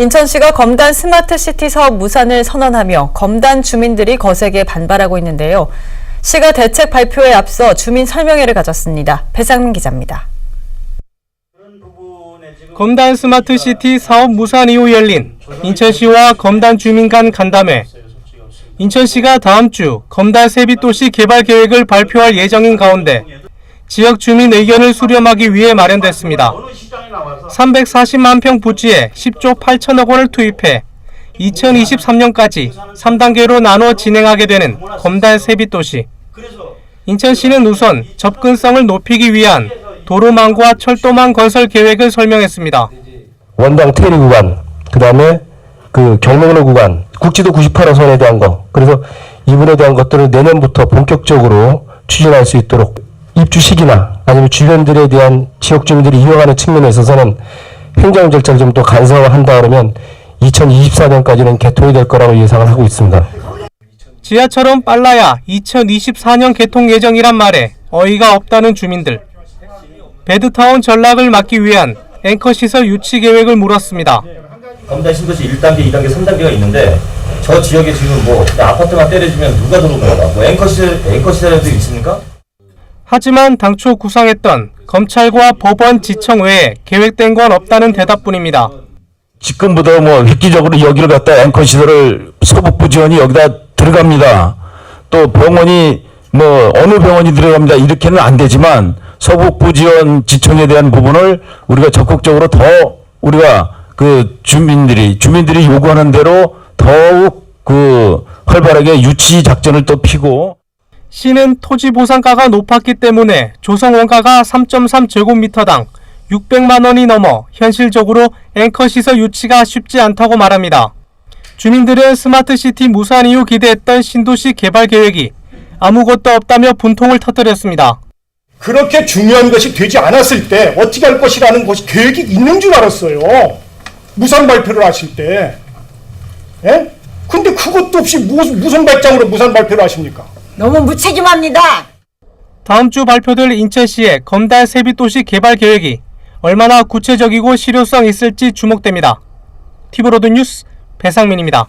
인천시가 검단 스마트시티 사업 무산을 선언하며 검단 주민들이 거세게 반발하고 있는데요. 시가 대책 발표에 앞서 주민 설명회를 가졌습니다. 배상민 기자입니다. 검단 스마트시티 사업 무산 이후 열린 인천시와 검단 주민 간 간담회. 인천시가 다음 주 검단 세빛도시 개발 계획을 발표할 예정인 가운데 지역 주민 의견을 수렴하기 위해 마련됐습니다. 340만 평 부지에 10조 8천억 원을 투입해 2023년까지 3단계로 나눠 진행하게 되는 검단 세빛도시. 인천시는 우선 접근성을 높이기 위한 도로망과 철도망 건설 계획을 설명했습니다. 원당 테리 구간, 그 다음에 그 경로로 구간, 국지도 98호선에 대한 거. 그래서 이 부분에 대한 것들을 내년부터 본격적으로 추진할 수 있도록 입주 시기나 아니면 주변들에 대한 지역 주민들이 이용하는 측면에 있어서는 행정 절차를 좀 더 간소화한다 그러면 2024년까지는 개통이 될 거라고 예상을 하고 있습니다. 지하철은 빨라야 2024년 개통 예정이란 말에 어이가 없다는 주민들. 베드타운 전락을 막기 위한 앵커 시설 유치 계획을 물었습니다. 검단 신도시 1단계, 2단계, 3단계가 있는데 저 지역에 지금 뭐 아파트만 때려주면 누가 들어오는 거야? 뭐 앵커 시설, 앵커 시설에도 있습니까? 하지만 당초 구상했던 검찰과 법원 지청 외에 계획된 건 없다는 대답뿐입니다. 지금부터 뭐 획기적으로 여기를 갖다 앵커 시설을 서북부 지원이 여기다 들어갑니다. 또 병원이 뭐 어느 병원이 들어갑니다. 이렇게는 안 되지만 서북부 지원 지청에 대한 부분을 우리가 적극적으로 더 우리가 그 주민들이 주민들이 요구하는 대로 더욱 그 활발하게 유치 작전을 또 피고 시는 토지 보상가가 높았기 때문에 조성 원가가 3.3제곱미터당 600만 원이 넘어 현실적으로 앵커 시설 유치가 쉽지 않다고 말합니다. 주민들은 스마트시티 무산 이후 기대했던 신도시 개발 계획이 아무것도 없다며 분통을 터뜨렸습니다. 그렇게 중요한 것이 되지 않았을 때 어떻게 할 것이라는 것이 계획이 있는 줄 알았어요. 무상 발표를 하실 때. 예? 근데 그것도 없이 무슨, 발장으로 무상 발표를 하십니까? 너무 무책임합니다. 다음 주 발표될 인천시의 검달 세빛도시 개발 계획이 얼마나 구체적이고 실효성 있을지 주목됩니다. 티브로드 뉴스 배상민입니다.